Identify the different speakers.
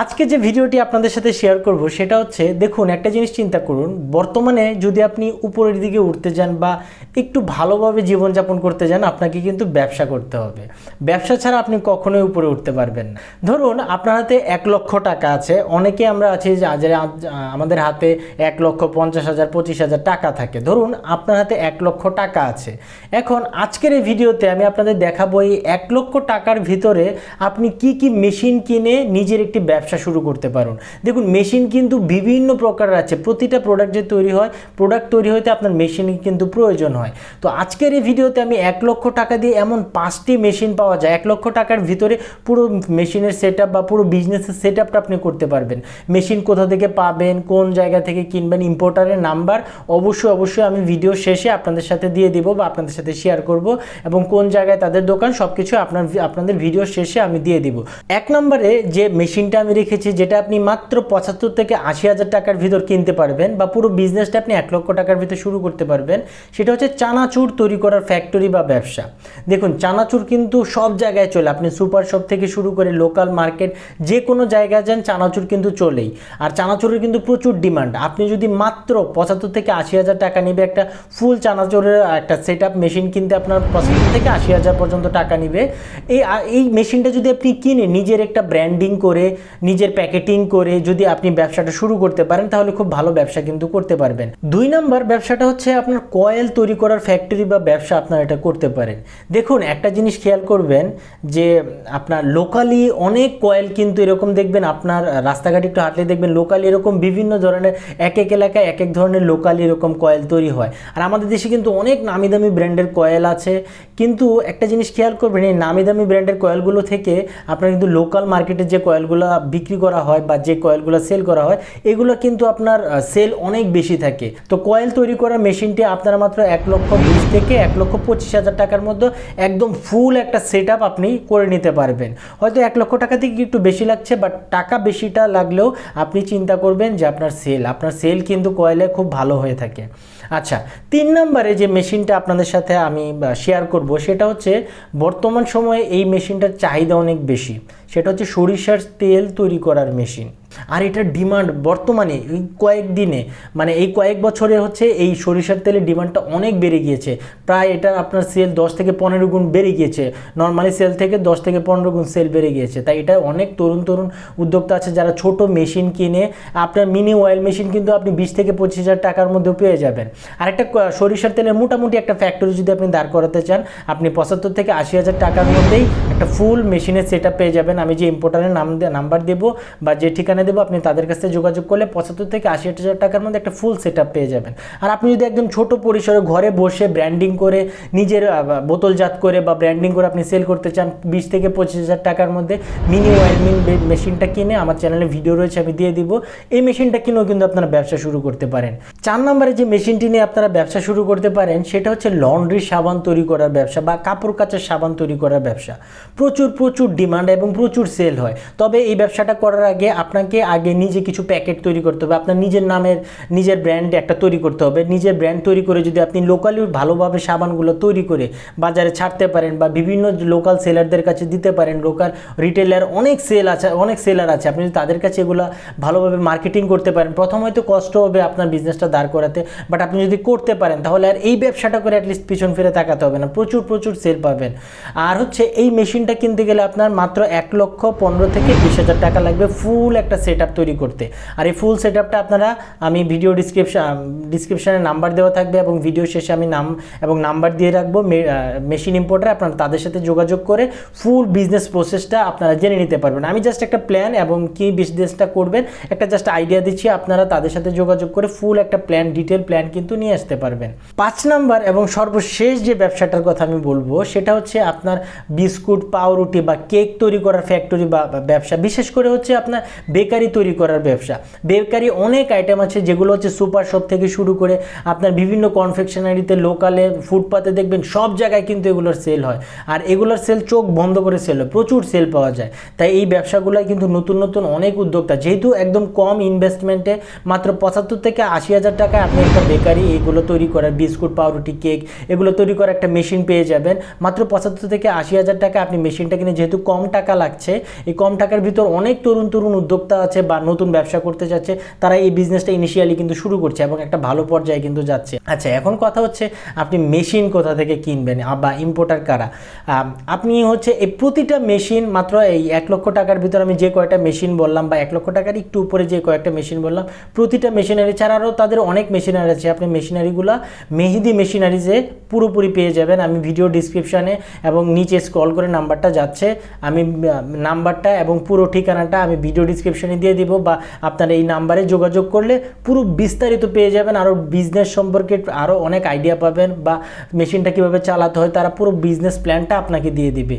Speaker 1: আজকে যে ভিডিওটি আপনাদের সাথে শেয়ার করব, সেটা হচ্ছে, দেখুন, একটা জিনিস চিন্তা করুন, বর্তমানে যদি আপনি উপরের দিকে উঠতে যান বা একটু ভালোভাবে জীবনযাপন করতে যান, আপনাকে কিন্তু ব্যবসা করতে হবে। ব্যবসা ছাড়া আপনি কখনোই উপরে উঠতে পারবেন না। ধরুন, আপনার হাতে এক লক্ষ টাকা আছে, অনেকে আমরা আছি যে আমাদের হাতে এক লক্ষ পঞ্চাশ হাজার, পঁচিশ হাজার টাকা থাকে। ধরুন, আপনার হাতে এক লক্ষ টাকা আছে। এখন আজকের এই ভিডিওতে আমি আপনাদের দেখাবো এই এক লক্ষ টাকার ভিতরে আপনি কি কি মেশিন কিনে নিজের একটি ব্যবসা শুরু করতে পারুন। দেখুন, মেশিন কিন্তু বিভিন্ন প্রকারের আছে। প্রতিটা প্রোডাক্ট যে তৈরি হয় প্রোডাক্ট তৈরি হতে আপনার মেশিন কিন্তু প্রয়োজন হয়। তো আজকের এই ভিডিওতে আমি এক লক্ষ টাকা দিয়ে এমন পাঁচটি মেশিন পাওয়া যায়। এক লক্ষ টাকার ভিতরে পুরো মেশিনের সেট বা পুরো বিজনেসের সেট আপনি করতে পারবেন। মেশিন কোথা থেকে পাবেন, কোন জায়গা থেকে কিনবেন ইম্পোর্টারের নাম্বার অবশ্যই অবশ্যই আমি ভিডিও শেষে আপনাদের সাথে দিয়ে দিব বা আপনাদের সাথে শেয়ার করব এবং কোন জায়গায় তাদের দোকান সব কিছু আপনার আপনাদের ভিডিও শেষে আমি দিয়ে দিব। এক নম্বরে যে মেশিনটা আমি রেখেছি, যেটা আপনি মাত্র পঁচাত্তর থেকে আশি হাজার টাকার ভিতর কিনতে পারবেন বা পুরো বিজনেসটা আপনি এক লক্ষ টাকার ভিতর শুরু করতে পারবেন, সেটা হচ্ছে চানাচুর তৈরি করার ফ্যাক্টরি বা ব্যবসা। দেখুন, চানাচুর কিন্তু সব জায়গায় চলে। আপনি সুপার শপ থেকে শুরু করে লোকাল মার্কেট, যে কোনো জায়গায় যান, চানাচুর কিন্তু চলেই। আর চানাচুরের কিন্তু প্রচুর ডিমান্ড। আপনি যদি মাত্র পঁচাত্তর থেকে আশি হাজার টাকা নেবে একটা ফুল চানাচুরের একটা সেট আপ মেশিন কিনতে আপনার পঁচাত্তর থেকে আশি হাজার পর্যন্ত টাকা নেবে। এই এই মেশিনটা যদি আপনি কিনে নিজের একটা ব্র্যান্ডিং করে, নিজের প্যাকেটিং করে যদি আপনি ব্যবসাটা শুরু করতে পারেন, তাহলে খুব ভালো ব্যবসা কিন্তু করতে পারবেন। দুই নম্বর ব্যবসাটা হচ্ছে আপনার কয়েল তৈরি করার ফ্যাক্টরি বা ব্যবসা আপনার এটা করতে পারেন। দেখুন, একটা জিনিস খেয়াল করবেন যে আপনার লোকালি অনেক কয়েল কিন্তু এরকম দেখবেন, আপনার রাস্তাঘাটে একটু হাঁটলে দেখবেন লোকালি এরকম বিভিন্ন ধরনের, এক এক এলাকায় এক এক ধরনের লোকালি এরকম কয়েল তৈরি হয়। আর আমাদের দেশে কিন্তু অনেক নামি দামি ব্র্যান্ডের কয়েল আছে। কিন্তু একটা জিনিস খেয়াল করবেন, এই নামি দামি ব্র্যান্ডের কয়েলগুলো থেকে আপনার কিন্তু লোকাল মার্কেটে যে কয়েলগুলো বিক্রি করা হয় বা যে কয়েলগুলো সেল করা হয়, এগুলো কিন্তু আপনার সেল অনেক বেশি থাকে। তো কয়েল তৈরি করার মেশিনটি আপনারা মাত্র এক লক্ষ বিশ থেকে এক লক্ষ পঁচিশ হাজার টাকার মধ্যে একদম ফুল একটা সেট আপনি করে নিতে পারবেন। হয়তো এক লক্ষ টাকা থেকে একটু বেশি লাগছে বাট টাকা বেশিটা লাগলেও আপনি চিন্তা করবেন যে আপনার সেল আপনার সেল কিন্তু কয়েলে খুব ভালো হয়ে থাকে। আচ্ছা তিন নম্বরে যে মেশিনটা আপনাদের সাথে আমি শেয়ার করব, সেটা হচ্ছে বর্তমান সময়ে এই মেশিনটার চাহিদা অনেক বেশি। সেটা হচ্ছে সরিষার তেল তৈরি করার মেশিন। আর এটার ডিমান্ড বর্তমানে, এই কয়েক দিনে মানে এই কয়েক বছরে হচ্ছে এই সরিষার তেলের ডিমান্ডটা অনেক বেড়ে গিয়েছে। প্রায় এটা আপনার সেল দশ থেকে পনেরো গুণ বেড়ে গিয়েছে। নর্মালি সেল থেকে দশ থেকে পনেরো গুণ সেল বেড়ে গিয়েছে। তাই এটা অনেক তরুণ তরুণ উদ্যোক্তা আছে যারা ছোট মেশিন কিনে, আপনার মিনি অয়েল মেশিন কিন্তু আপনি বিশ থেকে পঁচিশ হাজার টাকার মধ্যেও পেয়ে যাবেন। আর একটা সরিষার তেলের মোটামুটি একটা ফ্যাক্টরি যদি আপনি দাঁড় করাতে চান, আপনি পঁচাত্তর থেকে আশি হাজার টাকার মধ্যেই একটা ফুল মেশিনের সেট পেয়ে যাবেন। আমি যে ইম্পোর্টারের নাম নাম্বার দেবো বা যে ঠিকানা দেবো, আপনি তাদের কাছ যোগাযোগ করলে পঁচাত্তর থেকে আশি হাজার টাকার মধ্যে একটা ফুল সেট পেয়ে যাবেন। আর আপনি যদি একদম ছোট পরিসরে ঘরে বসে ব্র্যান্ডিং করে, নিজের বোতলজাত করে বা ব্র্যান্ডিং করে আপনি সেল করতে চান, বিশ থেকে পঁচিশ হাজার টাকার মধ্যে মিনি ওয়েলমিং মেশিনটা কিনে আমার চ্যানেলে ভিডিও রয়েছে, আমি দিয়ে দিব। এই মেশিনটা কিনেও কিন্তু আপনারা ব্যবসা শুরু করতে পারেন। চার নম্বরে যে মেশিনটি নিয়ে আপনারা ব্যবসা শুরু করতে পারেন, সেটা হচ্ছে লন্ড্রি সাবান তৈরি করার ব্যবসা বা কাপড় কাচার সাবান তৈরি করার ব্যবসা। প্রচুর প্রচুর ডিমান্ড এবং প্রচুর সেল হয়। তবে এই ব্যবসাটা করার আগে আপনাকে আগে নিজে কিছু প্যাকেট তৈরি করতে হবে। আপনার নিজের নামের, নিজের ব্র্যান্ড একটা তৈরি করতে হবে। নিজের ব্র্যান্ড তৈরি করে যদি আপনি লোকালি ভালোভাবে সাবানগুলো তৈরি করে বাজারে ছাড়তে পারেন বা বিভিন্ন লোকাল সেলারদের কাছে দিতে পারেন লোকাল রিটেলার অনেক সেল আছে, অনেক সেলার আছে। আপনি যদি তাদের কাছে এগুলো ভালোভাবে মার্কেটিং করতে পারেন, প্রথম হয়তো কষ্ট হবে আপনার বিজনেসটা দাঁড় করাতে। বাট আপনি যদি করতে পারেন, তাহলে আর এই ব্যবসাটা করে অ্যাটলিস্ট পিছন ফিরে তাকাতে হবে না। প্রচুর প্রচুর সেল পাবেন। আর হচ্ছে এই মেশিনটা কিনতে গেলে আপনার মাত্র এক লক্ষ পনেরো থেকে বিশ হাজার টাকা লাগবে ফুল একটা সেট তৈরি করতে। আর এই ফুল সেট আপনারা, আমি ভিডিও ডিসক্রিপশন ডিসক্রিপশানে নাম্বার দেওয়া থাকবে এবং ভিডিও শেষে আমি নাম এবং নাম্বার দিয়ে রাখব। মেশিন ইম্পোর্টার আপনারা তাদের সাথে যোগাযোগ করে ফুল বিজনেস প্রসেসটা আপনারা জেনে নিতে পারবেন। আমি জাস্ট একটা প্ল্যান এবং কি বিজনেসটা করবেন, একটা জাস্ট আইডিয়া দিচ্ছি, আপনারা তাদের সাথে যোগাযোগ করে ফুল একটা প্ল্যান ডিটেল প্ল্যান কিন্তু নিয়ে আসতে পারবেন। পাঁচ নাম্বার এবং সর্বশেষ যে ব্যবসাটার কথা আমি বলব, সেটা হচ্ছে আপনার বিস্কুট পাউরুটি বা কেক তৈরি করার ফ্যাক্টরি বা ব্যবসা। বিশেষ করে হচ্ছে আপনার বেকারি তৈরি করার ব্যবসা। বেকারি অনেক আইটেম আছে যেগুলো হচ্ছে সুপার শপ থেকে শুরু করে আপনার বিভিন্ন কনফেকশনারিতে লোকালে ফুটপাতে দেখবেন সব জায়গায় কিন্তু এগুলোর সেল হয়। আর এগুলোর সেল চোখ বন্ধ করে সেল হয়। প্রচুর সেল পাওয়া যায়। তাই এই ব্যবসাগুলোয় কিন্তু নতুন নতুন অনেক উদ্যোক্তা, যেহেতু একদম কম ইনভেস্টমেন্টে মাত্র পঁচাত্তর থেকে আশি হাজার টাকায় আপনি একটা বেকারি এগুলো তৈরি করার বিস্কুট, পাউরুটি, কেক এগুলো তৈরি করার একটা মেশিন পেয়ে যাবেন। মাত্র পঁচাত্তর থেকে আশি হাজার টাকা আপনি মেশিনটা কিনে যেহেতু কম টাকা লাগছে, এই কম টাকার ভিতর অনেক তরুণ তরুণ উদ্যোক্তা আছে বা নতুন ব্যবসা করতে যাচ্ছে, তারা এই বিজনেসটা ইনিশিয়ালি কিন্তু শুরু করছে এবং একটা ভালো পর্যায়ে কিন্তু যাচ্ছে। আচ্ছা এখন কথা হচ্ছে আপনি মেশিন কোথা থেকে কিনবেন বা ইম্পোর্টার কারা? আপনি হচ্ছে এই প্রতিটা মেশিন মাত্র এই এক লক্ষ টাকার ভিতর আমি যে কয়টা মেশিন বললাম বা এক লক্ষ টাকার একটু উপরে যে কয়েকটা মেশিন বললাম, প্রতিটা মেশিনারি ছাড়াও তাদের অনেক মেশিনারি আছে। আপনি মেশিনারিগুলো মেহেদি মেশিনারিজে পুরোপুরি পেয়ে যাবেন। আমি ভিডিও ডিসক্রিপশানে এবং নিচে স্ক্রল করে নাম্বারটা যাচ্ছে, আমি নাম্বারটা এবং পুরো ঠিকানাটা আমি ভিডিও ডিসক্রিপশনে দিয়ে দিব বা আপনারা এই নাম্বারে যোগাযোগ করলে পুরো বিস্তারিত পেয়ে যাবেন আরও বিজনেস সম্পর্কে আরও অনেক আইডিয়া পাবেন বা মেশিনটা কীভাবে চালাতে হয়, তারা পুরো বিজনেস প্ল্যানটা আপনাকে দিয়ে দিবে।